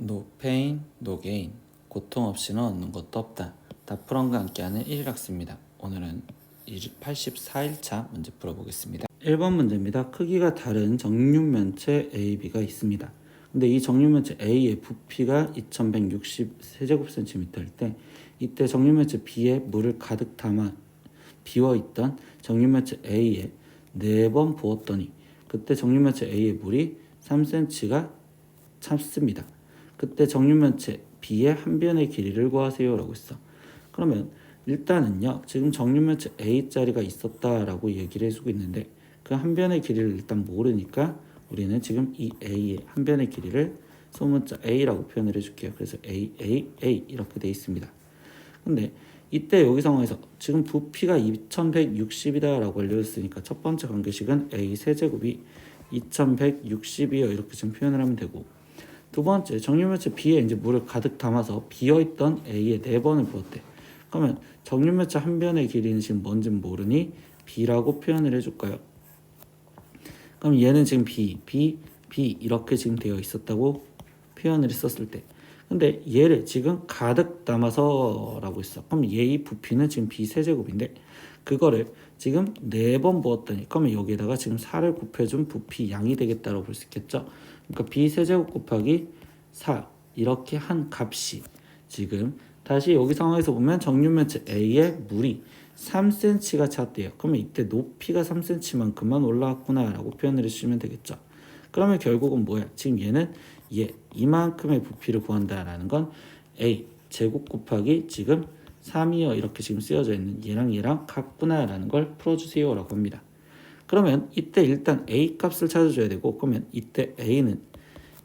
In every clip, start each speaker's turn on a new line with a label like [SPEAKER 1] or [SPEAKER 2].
[SPEAKER 1] No pain, no gain. 고통 없이는 얻는 것도 없다. 다프런과 함께하는 1학습니다. 오늘은 84일차 문제 풀어보겠습니다. 1번 문제입니다. 크기가 다른 정육면체 AB가 있습니다. 근데 이 정육면체 A의 부피가 2160 세제곱센티미터일 때 이때 정육면체 B에 물을 가득 담아 비워 있던 정육면체 A에 네번 부었더니 그때 정육면체 A의 물이 3cm가 찼습니다. 그때 정육면체 B의 한 변의 길이를 구하세요 라고 했어. 그러면 일단은요. 지금 정육면체 A 자리가 있었다라고 얘기를 해주고 있는데 그 한 변의 길이를 일단 모르니까 우리는 지금 이 A의 한 변의 길이를 소문자 A라고 표현을 해줄게요. 그래서 A, A, A 이렇게 돼 있습니다. 근데 이때 여기 상황에서 지금 부피가 2160이다라고 알려졌으니까 첫 번째 관계식은 A 세제곱이 2160이요 이렇게 지금 표현을 하면 되고 두 번째 정육면체 B에 이제 물을 가득 담아서 비어있던 A에 네 번을 부었대. 그러면 정육면체 한 변의 길이는 지금 뭔지 모르니 B라고 표현을 해줄까요? 그럼 얘는 지금 B, B, B 이렇게 지금 되어 있었다고 표현을 했었을 때 근데 얘를 지금 가득 담아서라고 했어. 그럼 얘의 부피는 지금 B 세제곱인데 그거를 지금 네 번 부었더니 그러면 여기에다가 지금 4를 곱해준 부피 양이 되겠다고 볼 수 있겠죠. 그러니까 B 세제곱 곱하기 4 이렇게 한 값이 지금 다시 여기 상황에서 보면 정육면체 A의 물이 3cm가 찼대요. 그러면 이때 높이가 3cm만큼만 올라왔구나라고 표현을 해주시면 되겠죠. 그러면 결국은 뭐야? 지금 얘는 얘 이만큼의 부피를 구한다라는 건 A 제곱 곱하기 지금 3이요 이렇게 지금 쓰여져 있는 얘랑 얘랑 같구나라는 걸 풀어주세요 라고 합니다. 그러면 이때 일단 A 값을 찾아줘야 되고 그러면 이때 A는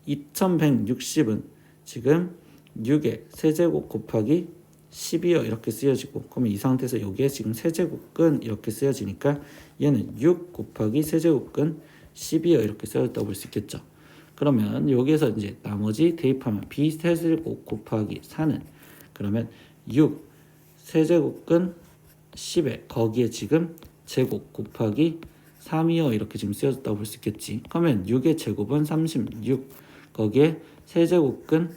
[SPEAKER 1] 2160은 지금 6의 세제곱 곱하기 10이요 이렇게 쓰여지고 그러면 이 상태에서 여기에 지금 세제곱근 이렇게 쓰여지니까 얘는 6 곱하기 세제곱근 10이요 이렇게 쓰여졌다고 볼 수 있겠죠. 그러면 여기에서 이제 나머지 대입하면 b 세제곱 곱하기 4는 그러면 6 세제곱근 10에 거기에 지금 제곱 곱하기 3이요 이렇게 지금 쓰여졌다고 볼 수 있겠지. 그러면 6의 제곱은 36 거기에 세제곱근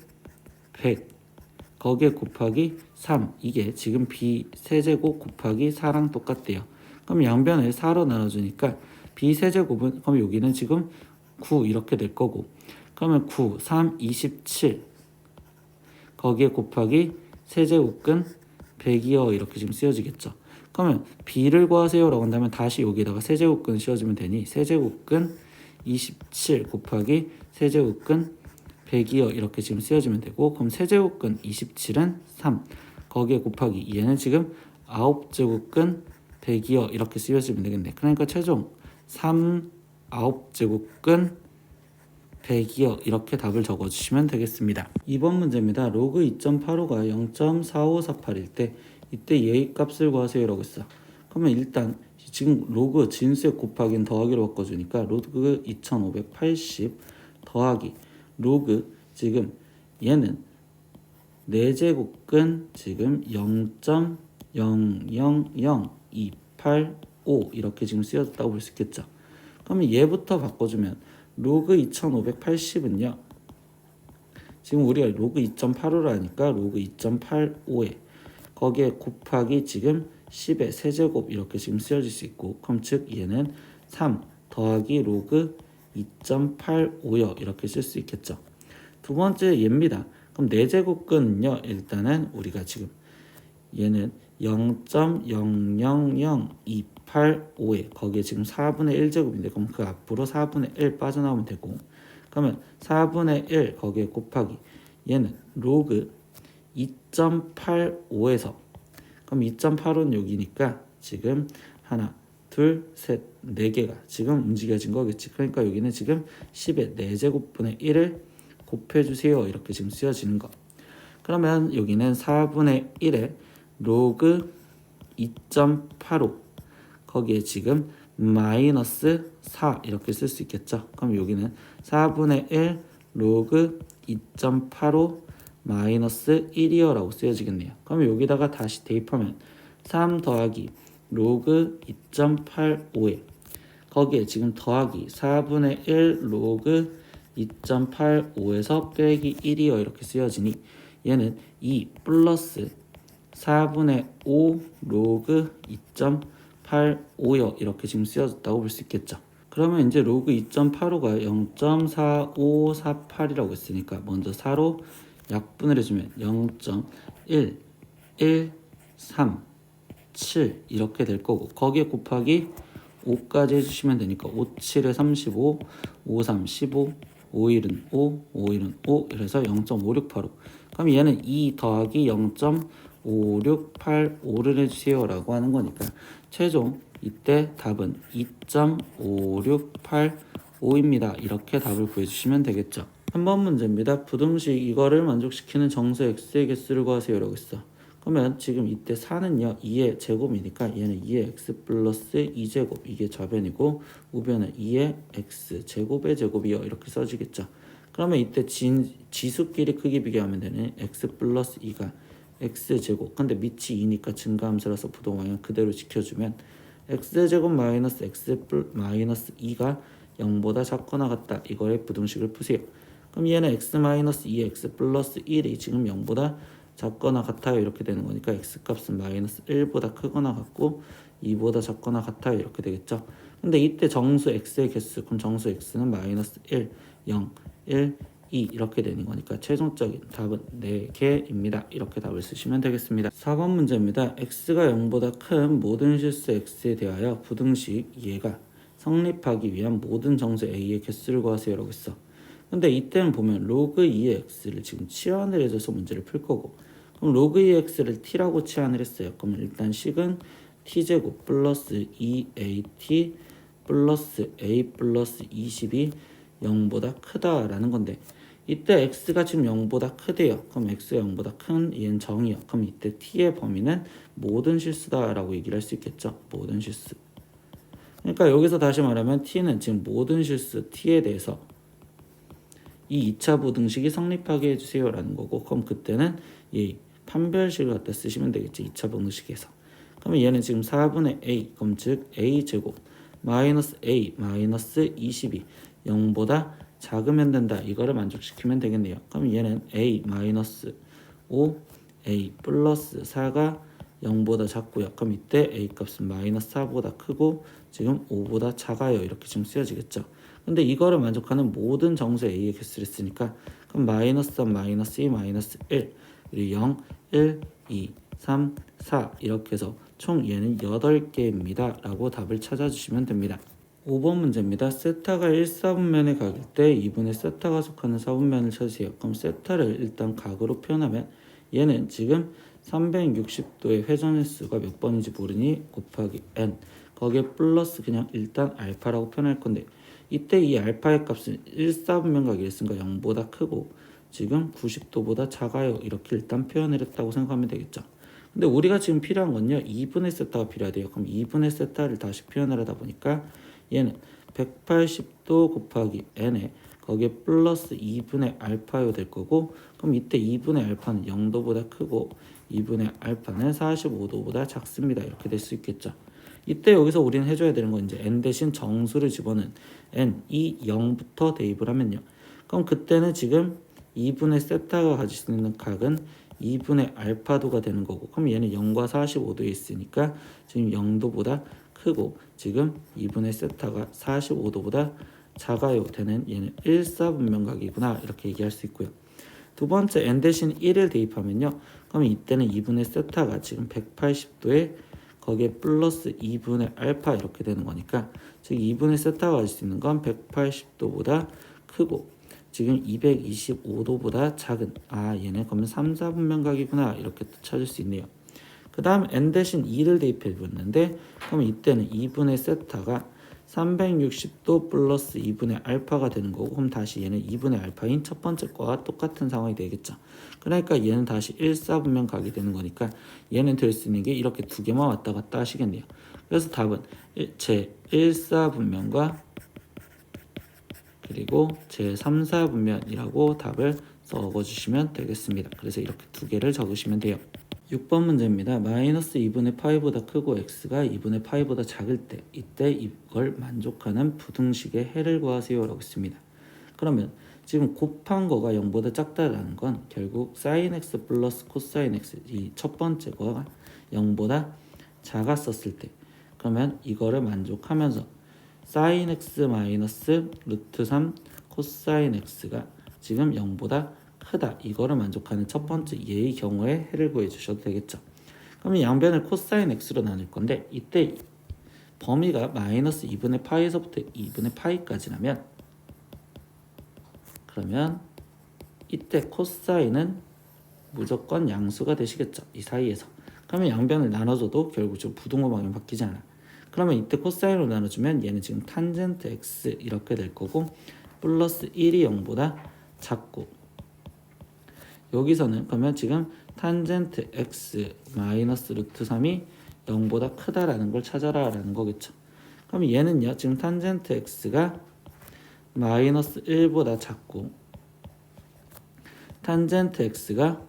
[SPEAKER 1] 100 거기에 곱하기 3 이게 지금 b 세제곱 곱하기 4랑 똑같대요. 그럼 양변을 4로 나눠주니까 b 세제곱은 그럼 여기는 지금 9 이렇게 될 거고 그러면 9, 3, 27 거기에 곱하기 세제곱근 100이요 이렇게 지금 쓰여지겠죠. 그러면 b를 구하세요 라고 한다면 다시 여기다가 세제곱근 씌워주면 되니 세제곱근 27 곱하기 세제곱근 100이요 이렇게 지금 쓰여지면 되고 그럼 세제곱근 27은 3 거기에 곱하기 얘는 지금 9제곱근 100이요 이렇게 쓰여지면 되겠네. 그러니까 최종 3 9제곱근 100이요 이렇게 답을 적어주시면 되겠습니다. 2번 문제입니다. 로그 2.85가 0.4548일 때 이때 예의 값을 구하세요 라고 했어. 그러면 일단 지금 로그 진수의 곱하기는 더하기로 바꿔주니까 로그 2580 더하기 로그 지금 얘는 4제곱근 지금 0.000285 이렇게 지금 쓰여졌다고 볼 수 있겠죠. 그러면 얘부터 바꿔주면 로그 2580은요. 지금 우리가 로그 2.85라니까 로그 2.85에 거기에 곱하기 지금 10의 세제곱 이렇게 지금 쓰여질 수 있고 그럼 즉 얘는 3 더하기 로그 2.85요 이렇게 쓸 수 있겠죠. 두 번째 얘입니다. 그럼 4제곱근은요 일단은 우리가 지금 얘는 0.000285에 거기에 지금 4분의 1제곱인데 그럼 그 앞으로 4분의 1 빠져나오면 되고 그러면 4분의 1 거기에 곱하기 얘는 로그 2.85에서 그럼 2.85는 여기니까 지금 하나 둘, 셋, 네 개가 지금 움직여진 거겠지. 그러니까 여기는 지금 10의 4제곱분의 1을 곱해주세요. 이렇게 지금 쓰여지는 거. 그러면 여기는 4분의 1에 로그 2.85 거기에 지금 마이너스 4 이렇게 쓸 수 있겠죠. 그럼 여기는 4분의 1 로그 2.85 마이너스 1이요라고 쓰여지겠네요. 그럼 여기다가 다시 대입하면 3 더하기 로그 2.85에 거기에 지금 더하기 4분의 1 로그 2.85에서 빼기 1이요 이렇게 쓰여지니 얘는 2 플러스 4분의 5 로그 2.85요 이렇게 지금 쓰여졌다고 볼 수 있겠죠. 그러면 이제 로그 2.85가 0.4548이라고 했으니까 먼저 4로 약분을 해주면 0.1 1 3 7 이렇게 될 거고 거기에 곱하기 5까지 해주시면 되니까 5 7에 35 5 3 15 5 1은 5 5 1은 5 이래서 0.5685 그럼 얘는 2 더하기 0.5685를 해주세요 라고 하는 거니까 최종 이때 답은 2.5685입니다. 이렇게 답을 구해주시면 되겠죠. 3번 문제입니다. 부등식 이거를 만족시키는 정수 x의 개수를 구하세요 라고 했어. 그러면 지금 이때 4는요 2의 제곱이니까 얘는 2의 x 플러스 2제곱 이게 좌변이고 우변은 2의 x 제곱의 제곱이요. 이렇게 써지겠죠. 그러면 이때 진, 지수끼리 크기 비교하면 되는 x 플러스 2가 x 제곱. 근데 밑이 2니까 증가함수라서 부동항을 그대로 지켜주면 x 제곱 마이너스 x 플 마이너스 2가 0보다 작거나 같다. 이거의 부등식을 푸세요. 그럼 얘는 x 마이너스 2 x 플러스 1이 지금 0보다 작거나 같아요. 이렇게 되는 거니까 x 값은 마이너스 1보다 크거나 같고 2보다 작거나 같아요. 이렇게 되겠죠? 근데 이때 정수 x의 개수. 그럼 정수 x는 마이너스 1 0 1 2 이렇게 되는 거니까 최종적인 답은 4개입니다. 이렇게 답을 쓰시면 되겠습니다. 4번 문제입니다. X가 0보다 큰 모든 실수 x에 대하여 부등식 얘가 성립하기 위한 모든 정수 a의 개수를 구하세요 라고 했어. 근데 이때는 보면 로그 2의 x를 지금 치환을 해줘서 문제를 풀 거고 그럼 로그 2의 x를 t라고 치환을 했어요. 그러면 일단 식은 t제곱 플러스 2at 플러스 a 플러스 20이 0보다 크다라는 건데 이때 x가 지금 0보다 크대요. 그럼 x가 0보다 큰 얘는 정이요. 그럼 이때 t의 범위는 모든 실수다라고 얘기를 할 수 있겠죠. 모든 실수. 그러니까 여기서 다시 말하면 t는 지금 모든 실수 t에 대해서 이 2차 부등식이 성립하게 해주세요 라는 거고 그럼 그때는 이 판별식을 갖다 쓰시면 되겠지 2차 부등식에서 그러면 얘는 지금 4분의 a 그럼 즉 a 제곱 마이너스 a 마이너스 20이 0보다 작으면 된다. 이거를 만족시키면 되겠네요. 그럼 얘는 a 마이너스 5 a 플러스 4가 0보다 작고요. 그럼 이때 a 값은 마이너스 4보다 크고 지금 5보다 작아요. 이렇게 지금 쓰여지겠죠. 근데 이거를 만족하는 모든 정수 a의 개수를 쓰니까 그럼 마이너스 3 마이너스 2 마이너스 1 그리고 0 1 2 3 4 이렇게 해서 총 얘는 8개입니다. 라고 답을 찾아주시면 됩니다 5번 문제입니다. 세타가 1, 4분면에 각일 때 2분의 세타가 속하는 4분면을 찾으세요. 그럼 세타를 일단 각으로 표현하면 얘는 지금 360도의 회전 횟수가 몇 번인지 모르니 곱하기 n 거기에 플러스 그냥 일단 알파라고 표현할 건데 이때 이 알파의 값은 1, 4분면 각이랬으니까 0보다 크고 지금 90도보다 작아요. 이렇게 일단 표현을 했다고 생각하면 되겠죠. 근데 우리가 지금 필요한 건요. 2분의 세타가 필요하대요. 그럼 2분의 세타를 다시 표현을 하다 보니까 얘는 180도 곱하기 n에 거기에 플러스 2분의 알파요 될 거고 그럼 이때 2분의 알파는 0도보다 크고 2분의 알파는 45도보다 작습니다. 이렇게 될 수 있겠죠. 이때 여기서 우리는 해줘야 되는 건 이제 n 대신 정수를 집어넣은 n 이 0부터 대입을 하면요. 그럼 그때는 지금 2분의 세타가 가질 수 있는 각은 2분의 알파도가 되는 거고 그럼 얘는 0과 45도에 있으니까 지금 0도보다 크고 지금 2분의 세타가 45도보다 작아요 되는 얘는 1, 4분면각이구나 이렇게 얘기할 수 있고요. 두 번째 n 대신 1을 대입하면요. 그럼 이때는 2분의 세타가 지금 180도에 거기에 플러스 2분의 알파 이렇게 되는 거니까 즉 2분의 세타가 가질 수 있는 건 180도보다 크고 지금 225도보다 작은 아 얘네 그러면 3, 4분면각이구나 이렇게 또 찾을 수 있네요. 그 다음 n 대신 2를 대입해 줬는데 그럼 이때는 2분의 세타가 360도 플러스 2분의 알파가 되는 거고 그럼 다시 얘는 2분의 알파인 첫 번째 거와 똑같은 상황이 되겠죠. 그러니까 얘는 다시 1, 4분면 각이 되는 거니까 얘는 될 수 있는 게 이렇게 두 개만 왔다 갔다 하시겠네요. 그래서 답은 제 1, 4분면과 그리고 제 3, 4분면이라고 답을 적어주시면 되겠습니다. 그래서 이렇게 두 개를 적으시면 돼요. 6번 문제입니다. 마이너스 2분의 파이보다 크고 x가 2분의 파이보다 작을 때 이때 이걸 만족하는 부등식의 해를 구하세요 라고 했습니다. 그러면 지금 곱한 거가 0보다 작다라는 건 결국 sin x 플러스 코사인 x 이 첫 번째 거가 0보다 작았었을 때 그러면 이거를 만족하면서 sin x 마이너스 루트 3 코사인 x가 지금 0보다 크다 이거를 만족하는 첫 번째 예의 경우에 해를 구해 주셔도 되겠죠. 그러면 양변을 코사인 x로 나눌 건데 이때 범위가 마이너스 2분의 파이에서부터 2분의 파이까지라면 그러면 이때 코사인은 무조건 양수가 되시겠죠. 이 사이에서. 그러면 양변을 나눠줘도 결국 좀 부동호 방향 바뀌지 않아. 그러면 이때 코사인으로 나눠주면 얘는 지금 탄젠트 x 이렇게 될 거고 플러스 1이 0보다 작고 여기서는 그러면 지금 탄젠트 x 마이너스 루트 3이 0보다 크다라는 걸 찾아라 라는 거겠죠. 그럼 얘는요 지금 탄젠트 x가 마이너스 1보다 작고 탄젠트 x가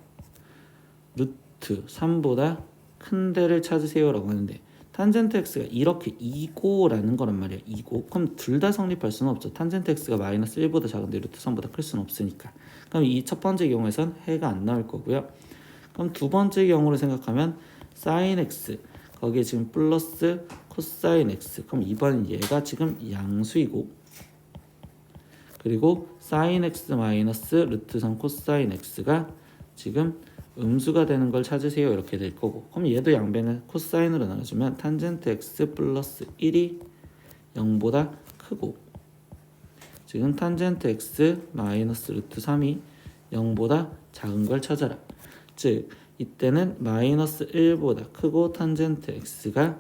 [SPEAKER 1] 루트 3보다 큰 데를 찾으세요 라고 하는데 탄젠트 x가 이렇게 2고라는 거란 말이야. 2고. 그럼 둘 다 성립할 수는 없죠. 탄젠트 x가 마이너스 1보다 작은데 루트 3보다 클 수는 없으니까. 그럼 이 첫 번째 경우에선 해가 안 나올 거고요. 그럼 두 번째 경우로 생각하면 sin x 거기에 지금 플러스 코사인 x. 그럼 이번엔 얘가 지금 양수이고 그리고 sin x 마이너스 루트 3 코사인 x가 지금 음수가 되는 걸 찾으세요. 이렇게 될 거고. 그럼 얘도 양변을 코사인으로 나눠주면 탄젠트 x 플러스 1이 0보다 크고 지금 탄젠트 x 마이너스 루트 3이 0보다 작은 걸 찾아라. 즉 이때는 마이너스 1보다 크고 탄젠트 x가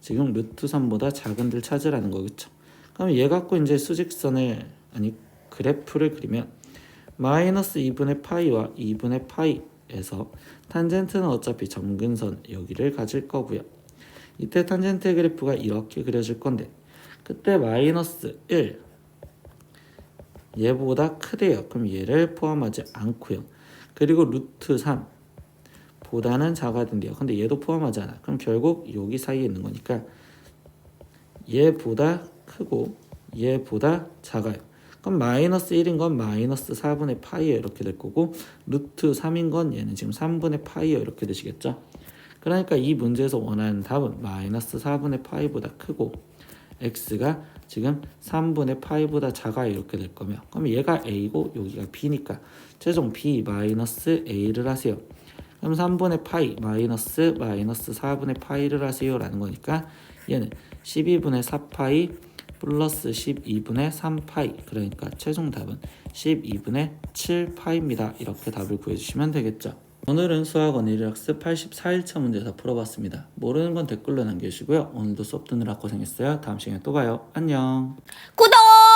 [SPEAKER 1] 지금 루트 3보다 작은 들 찾으라는 거겠죠 그럼 얘 갖고 이제 수직선을 아니 그래프를 그리면 마이너스 2분의 파이와 2분의 파이 에서 탄젠트는 어차피 점근선 여기를 가질 거고요. 이때 탄젠트 그래프가 이렇게 그려질 건데 그때 마이너스 1 얘보다 크대요. 그럼 얘를 포함하지 않고요. 그리고 루트 3 보다는 작아야 된대요. 근데 얘도 포함하지 않아. 그럼 결국 여기 사이에 있는 거니까 얘보다 크고 얘보다 작아요. 그럼 마이너스 1인 건 마이너스 4분의 파이에 이렇게 될 거고 루트 3인 건 얘는 지금 3분의 파이에 이렇게 되시겠죠. 그러니까 이 문제에서 원하는 답은 마이너스 4분의 파이보다 크고 x가 지금 3분의 파이보다 작아요 이렇게 될 거면 그럼 얘가 a고 여기가 b니까 최종 b 마이너스 a를 하세요. 그럼 3분의 파이 마이너스 마이너스 4분의 파이를 하세요 라는 거니까 얘는 12분의 4파이 플러스 12분의 3파이. 그러니까 최종 답은 12분의 7파입니다. 이렇게 답을 구해주시면 되겠죠. 오늘은 수학 원일 학습 84일차 문제 다 풀어봤습니다. 모르는 건 댓글로 남겨주시고요. 오늘도 수업 듣느라 고생했어요. 다음 시간에 또 봐요. 안녕.
[SPEAKER 2] 구독!